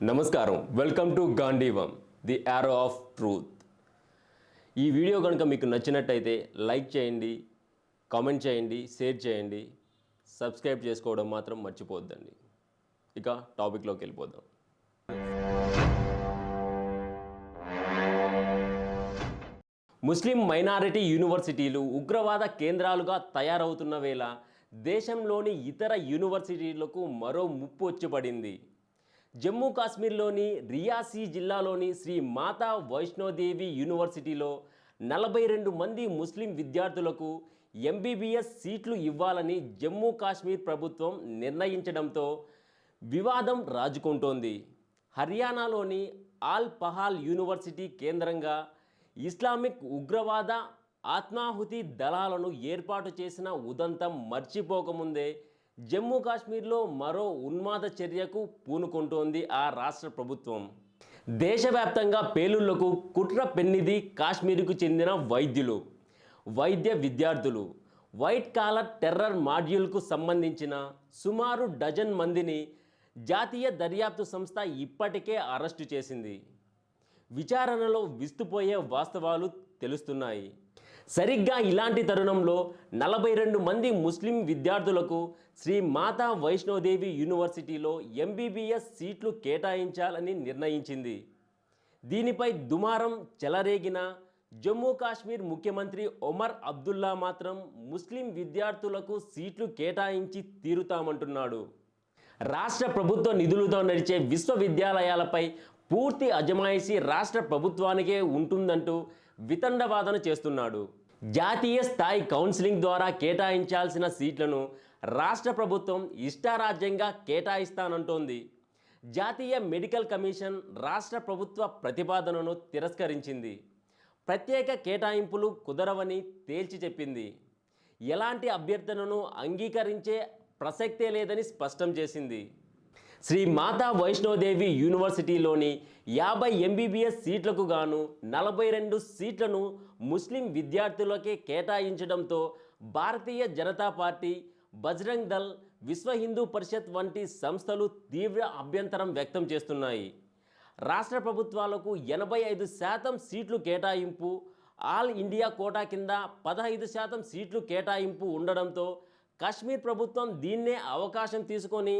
నమస్కారం. Welcome to Gandeevam the arrow of truth ఈ video కనుక మీకు నచ్చినట్టయితే లైక్ చేయండి కామెంట్ చేయండి షేర్ చేయండి. సబ్స్క్రైబ్ చేసుకోవడం మాత్రం మర్చిపోద్దండి ఇక టాపిక్లోకి వెళ్ళిపోదాం. ముస్లిం మైనారిటీ యూనివర్సిటీలు ఉగ్రవాద కేంద్రాలుగా తయారవుతున్న వేళ దేశంలోని ఇతర యూనివర్సిటీలకు మరో ముప్పు వచ్చి పడింది. జమ్మూ కాశ్మీర్లోని రియాసీ జిల్లాలోని శ్రీ మాతా వైష్ణోదేవి యూనివర్సిటీలో నలభై రెండు మంది ముస్లిం విద్యార్థులకు ఎంబీబీఎస్ సీట్లు ఇవ్వాలని జమ్మూ కాశ్మీర్ ప్రభుత్వం నిర్ణయించడంతో వివాదం రాజుకుంటోంది. హర్యానాలోని ఆల్ పహాల్ యూనివర్సిటీ కేంద్రంగా ఇస్లామిక్ ఉగ్రవాద ఆత్మాహుతి దళాలను ఏర్పాటు చేసిన ఉదంతం మర్చిపోకముందే జమ్మూ కాశ్మీర్లో మరో ఉన్మాద చర్యకు పూనుకుంటోంది ఆ రాష్ట్ర ప్రభుత్వం. దేశవ్యాప్తంగా పేలుళ్ళకు కుట్ర పెన్నిది కాశ్మీర్కు చెందిన వైద్యులు వైద్య విద్యార్థులు. వైట్ కాలర్ టెర్రర్ మాడ్యూల్కు సంబంధించిన సుమారు డజన్ మందిని జాతీయ దర్యాప్తు సంస్థ ఇప్పటికే అరెస్టు చేసింది. విచారణలో విస్తుపోయే వాస్తవాలు తెలుస్తున్నాయి. సరిగ్గా ఇలాంటి తరుణంలో నలభై రెండు మంది ముస్లిం విద్యార్థులకు శ్రీ మాతా వైష్ణోదేవి యూనివర్సిటీలో ఎంబీబీఎస్ సీట్లు కేటాయించాలని నిర్ణయించింది. దీనిపై దుమారం చెలరేగిన జమ్మూ కాశ్మీర్ ముఖ్యమంత్రి ఒమర్ అబ్దుల్లా మాత్రం ముస్లిం విద్యార్థులకు సీట్లు కేటాయించి తీరుతామంటున్నాడు. రాష్ట్ర ప్రభుత్వ నిధులతో నడిచే విశ్వవిద్యాలయాలపై పూర్తి అజమాయిషీ రాష్ట్ర ప్రభుత్వానికే ఉంటుందంటూ వితండవాదన చేస్తున్నాడు. జాతీయ స్థాయి కౌన్సిలింగ్ ద్వారా కేటాయించాల్సిన సీట్లను రాష్ట్ర ప్రభుత్వం ఇష్టారాజ్యంగా కేటాయిస్తానంటోంది. జాతీయ మెడికల్ కమిషన్ రాష్ట్ర ప్రభుత్వ ప్రతిపాదనను తిరస్కరించింది. ప్రత్యేక కేటాయింపులు కుదరవని తేల్చి చెప్పింది. ఎలాంటి అభ్యర్థనను అంగీకరించే ప్రసక్తే లేదని స్పష్టం చేసింది. శ్రీ మాతా వైష్ణోదేవి యూనివర్సిటీలోని యాభై ఎంబీబీఎస్ సీట్లకు గాను నలభై రెండు సీట్లను ముస్లిం విద్యార్థులకే కేటాయించడంతో భారతీయ జనతా పార్టీ బజరంగ్ దళ్ విశ్వ హిందూ పరిషత్ వంటి సంస్థలు తీవ్ర అభ్యంతరం వ్యక్తం చేస్తున్నాయి. రాష్ట్ర ప్రభుత్వాలకు ఎనభై ఐదు శాతం సీట్లు కేటాయింపు ఆల్ ఇండియా కోటా కింద పదహైదు శాతం సీట్లు కేటాయింపు ఉండడంతో కాశ్మీర్ ప్రభుత్వం దీన్నే అవకాశం తీసుకొని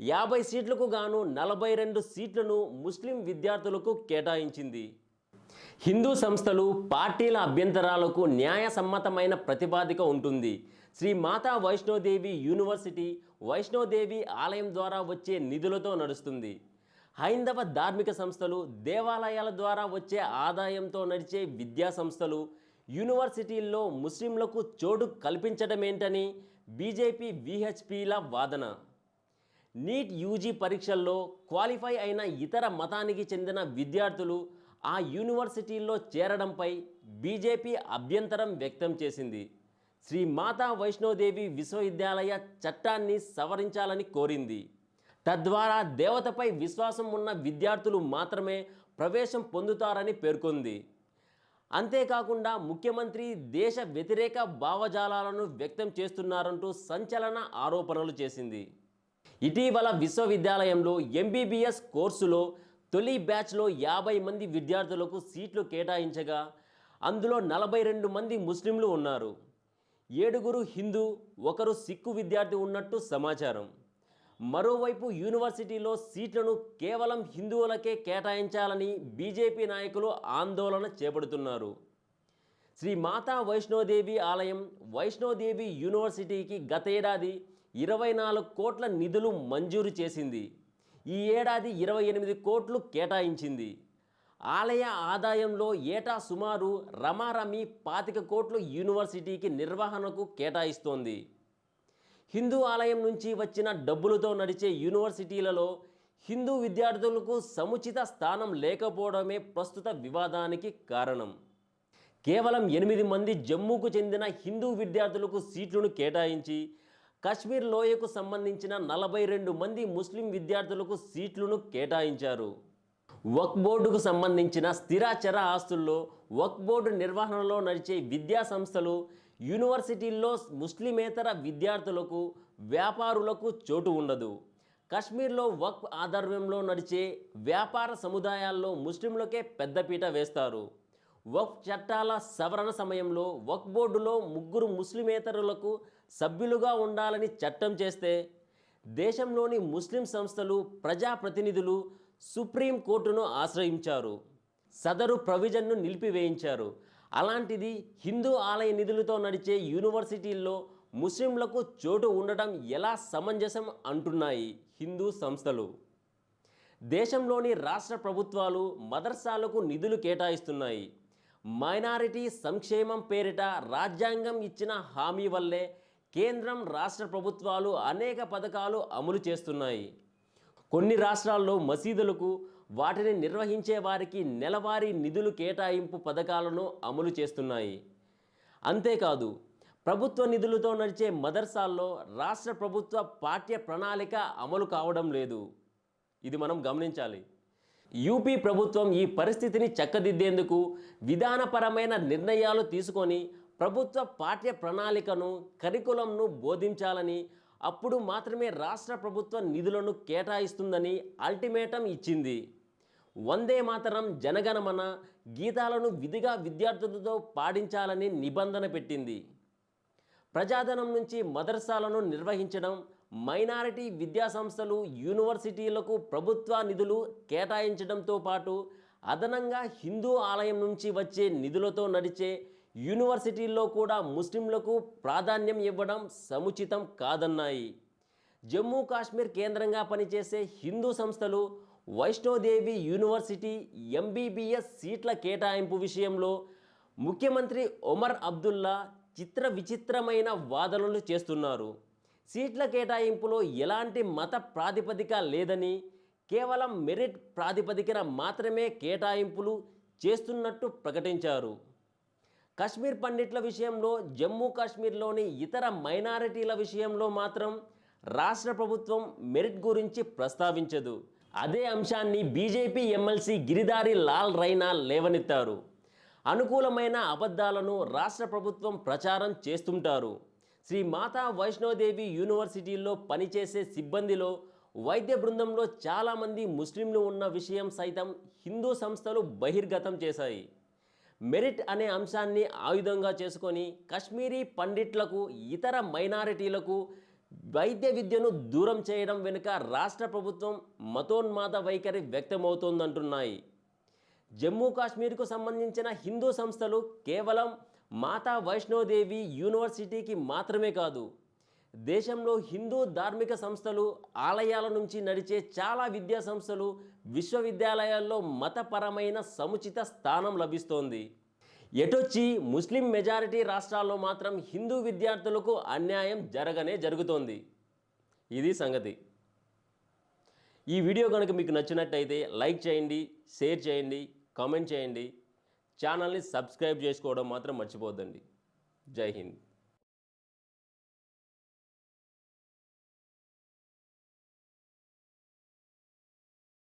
యాభై సీట్లకు గాను నలభై రెండు సీట్లను ముస్లిం విద్యార్థులకు కేటాయించింది. హిందూ సంస్థలు పార్టీల అభ్యంతరాలకు న్యాయసమ్మతమైన ప్రతిపాదిక ఉంటుంది. శ్రీ మాతా వైష్ణోదేవి యూనివర్సిటీ వైష్ణోదేవి ఆలయం ద్వారా వచ్చే నిధులతో నడుస్తుంది. హైందవ ధార్మిక సంస్థలు దేవాలయాల ద్వారా వచ్చే ఆదాయంతో నడిచే విద్యా సంస్థలు యూనివర్సిటీల్లో ముస్లింలకు చోటు కల్పించడమేంటని బీజేపీ విహెచ్పిల వాదన. నీట్ యూజీ పరీక్షల్లో క్వాలిఫై అయిన ఇతర మతానికి చెందిన విద్యార్థులు ఆ యూనివర్సిటీల్లో చేరడంపై బీజేపీ అభ్యంతరం వ్యక్తం చేసింది. శ్రీ మాతా వైష్ణోదేవి విశ్వవిద్యాలయ చట్టాన్ని సవరించాలని కోరింది. తద్వారా దేవతపై విశ్వాసం ఉన్న విద్యార్థులు మాత్రమే ప్రవేశం పొందుతారని పేర్కొంది. అంతేకాకుండా ముఖ్యమంత్రి దేశ వ్యతిరేక భావజాలాలను వ్యక్తం చేస్తున్నారంటూ సంచలన ఆరోపణలు చేసింది. ఇటీవల విశ్వవిద్యాలయంలో ఎంబీబీఎస్ కోర్సులో తొలి బ్యాచ్లో యాభై మంది విద్యార్థులకు సీట్లు కేటాయించగా అందులో నలభై రెండు మంది ముస్లింలు ఉన్నారు. ఏడుగురు హిందూ ఒకరు సిక్కు విద్యార్థి ఉన్నట్టు సమాచారం. మరోవైపు యూనివర్సిటీలో సీట్లను కేవలం హిందువులకే కేటాయించాలని బీజేపీ నాయకులు ఆందోళన చేపడుతున్నారు. శ్రీ మాతా వైష్ణోదేవి ఆలయం వైష్ణోదేవి యూనివర్సిటీకి గతేడాది ఇరవై నాలుగు కోట్ల నిధులు మంజూరు చేసింది. ఈ ఏడాది ఇరవై ఎనిమిది కోట్లు కేటాయించింది. ఆలయ ఆదాయంలో ఏటా సుమారు రమారమి పాతిక కోట్లు యూనివర్సిటీకి నిర్వహణకు కేటాయిస్తోంది. హిందూ ఆలయం నుంచి వచ్చిన డబ్బులతో నడిచే యూనివర్సిటీలలో హిందూ విద్యార్థులకు సముచిత స్థానం లేకపోవడమే ప్రస్తుత వివాదానికి కారణం. కేవలం ఎనిమిది మంది జమ్మూకు చెందిన హిందూ విద్యార్థులకు సీట్లను కేటాయించి కశ్మీర్ లోయకు సంబంధించిన నలభై రెండు మంది ముస్లిం విద్యార్థులకు సీట్లను కేటాయించారు. వక్ బోర్డుకు సంబంధించిన స్థిరాచర ఆస్తుల్లో వక్ బోర్డు నిర్వహణలో నడిచే విద్యా సంస్థలు యూనివర్సిటీల్లో ముస్లిమేతర విద్యార్థులకు వ్యాపారులకు చోటు ఉండదు. కశ్మీర్లో వక్ ఆధ్వర్యంలో నడిచే వ్యాపార సముదాయాల్లో ముస్లింలకే పెద్దపీట వేస్తారు. వక్ చట్టాల సవరణ సమయంలో వక్ బోర్డులో ముగ్గురు ముస్లిమేతరులకు సభ్యులుగా ఉండాలని చట్టం చేస్తే దేశంలోని ముస్లిం సంస్థలు ప్రజాప్రతినిధులు సుప్రీం కోర్టును ఆశ్రయించారు. సదరు ప్రొవిజన్ను నిలిపివేయించారు. అలాంటిది హిందూ ఆలయ నిధులతో నడిచే యూనివర్సిటీల్లో ముస్లింలకు చోటు ఉండటం ఎలా సమంజసం అంటున్నాయి హిందూ సంస్థలు. దేశంలోని రాష్ట్ర ప్రభుత్వాలు మదర్సాలకు నిధులు కేటాయిస్తున్నాయి. మైనారిటీ సంక్షేమం పేరిట రాజ్యాంగం ఇచ్చిన హామీ వల్లే కేంద్రం రాష్ట్ర ప్రభుత్వాలు అనేక పథకాలు అమలు చేస్తున్నాయి. కొన్ని రాష్ట్రాల్లో మసీదులకు వాటిని నిర్వహించే వారికి నెలవారీ నిధులు కేటాయింపు పథకాలను అమలు చేస్తున్నాయి. అంతేకాదు ప్రభుత్వ నిధులతో నడిచే మదర్సాల్లో రాష్ట్ర ప్రభుత్వ పాఠ్య ప్రణాళిక అమలు కావడం లేదు. ఇది మనం గమనించాలి. యూపీ ప్రభుత్వం ఈ పరిస్థితిని చక్కదిద్దేందుకు విధానపరమైన నిర్ణయాలు తీసుకొని ప్రభుత్వ పాఠ్య ప్రణాళికను కరికులంను బోధించాలని అప్పుడు మాత్రమే రాష్ట్ర ప్రభుత్వ నిధులను కేటాయిస్తుందని అల్టిమేటం ఇచ్చింది. వందే మాతరం జనగణమన గీతాలను విధిగా విద్యార్థులతో పాడించాలని నిబంధన పెట్టింది. ప్రజాధనం నుంచి మదర్సాలను నిర్వహించడం మైనారిటీ విద్యా సంస్థలు యూనివర్సిటీలకు ప్రభుత్వ నిధులు కేటాయించడంతో పాటు అదనంగా హిందూ ఆలయం నుంచి వచ్చే నిధులతో నడిచే యూనివర్సిటీల్లో కూడా ముస్లింలకు ప్రాధాన్యం ఇవ్వడం సముచితం కాదన్నాయి. జమ్మూ కాశ్మీర్ కేంద్రంగా పనిచేసే హిందూ సంస్థలు వైష్ణోదేవి యూనివర్సిటీ ఎంబీబీఎస్ సీట్ల కేటాయింపు విషయంలో ముఖ్యమంత్రి ఒమర్ అబ్దుల్లా చిత్ర విచిత్రమైన వాదనలు చేస్తున్నారు. సీట్ల కేటాయింపులో ఎలాంటి మత ప్రాతిపదిక లేదని కేవలం మెరిట్ ప్రాతిపదికన మాత్రమే కేటాయింపులు చేస్తున్నట్టు ప్రకటించారు. కశ్మీర్ పండిట్ల విషయంలో జమ్మూ కాశ్మీర్లోని ఇతర మైనారిటీల విషయంలో మాత్రం రాష్ట్ర ప్రభుత్వం మెరిట్ గురించి ప్రస్తావించదు. అదే అంశాన్ని బీజేపీ ఎమ్మెల్సీ గిరిదారి లాల్ రైనా లేవనెత్తారు. అనుకూలమైన అబద్ధాలను రాష్ట్ర ప్రభుత్వం ప్రచారం చేస్తుంటారు. శ్రీ మాతా వైష్ణోదేవి యూనివర్సిటీల్లో పనిచేసే సిబ్బందిలో వైద్య బృందంలో చాలామంది ముస్లింలు ఉన్న విషయం సైతం హిందూ సంస్థలు బహిర్గతం చేశాయి. మెరిట్ అనే అంశాన్ని ఆయుధంగా చేసుకొని కశ్మీరీ పండిట్లకు ఇతర మైనారిటీలకు వైద్య విద్యను దూరం చేయడం వెనుక రాష్ట్ర ప్రభుత్వం మతోన్మాద వైఖరి వ్యక్తమవుతోందంటున్నాయి. జమ్మూ కాశ్మీర్కు సంబంధించిన హిందూ సంస్థలు కేవలం మాతా వైష్ణోదేవి యూనివర్సిటీకి మాత్రమే కాదు దేశంలో హిందూ ధార్మిక సంస్థలు ఆలయాల నుంచి నడిచే చాలా విద్యా సంస్థలు విశ్వవిద్యాలయాల్లో మతపరమైన సముచిత స్థానం లభిస్తోంది. ఎటొచ్చి ముస్లిం మెజారిటీ రాష్ట్రాల్లో మాత్రం హిందూ విద్యార్థులకు అన్యాయం జరగనే జరుగుతోంది. ఇది సంగతి. ఈ వీడియో కనుక మీకు నచ్చినట్టయితే లైక్ చేయండి షేర్ చేయండి కామెంట్ చేయండి. ఛానల్ని సబ్స్క్రైబ్ చేసుకోవడం మాత్రం మర్చిపోద్దండి. జై హింద్.